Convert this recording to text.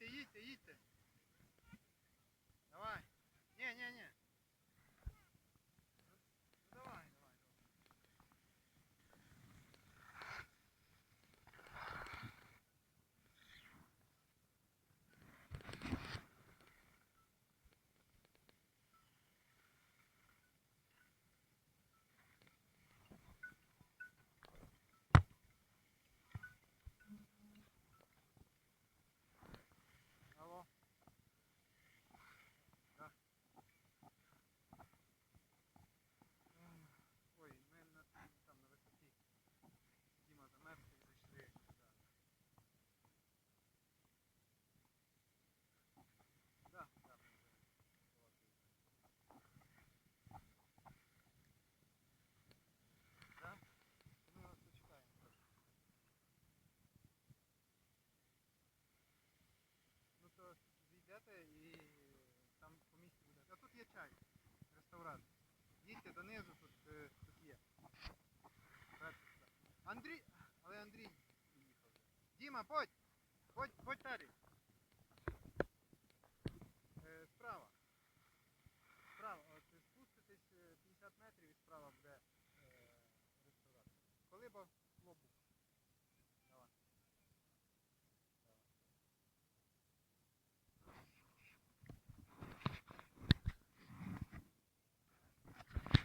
їдьте, їдьте, їдьте. і там по місці буде. А тут є чай, ресторан. Їдьте донизу, тут, е, тут є. Андрій, але Андрій їхав. Діма, подь! Ходь, ходь далі. Е, справа. Справа. От спуститесь е, 50 метрів і справа буде е, ресторан. Коли бо...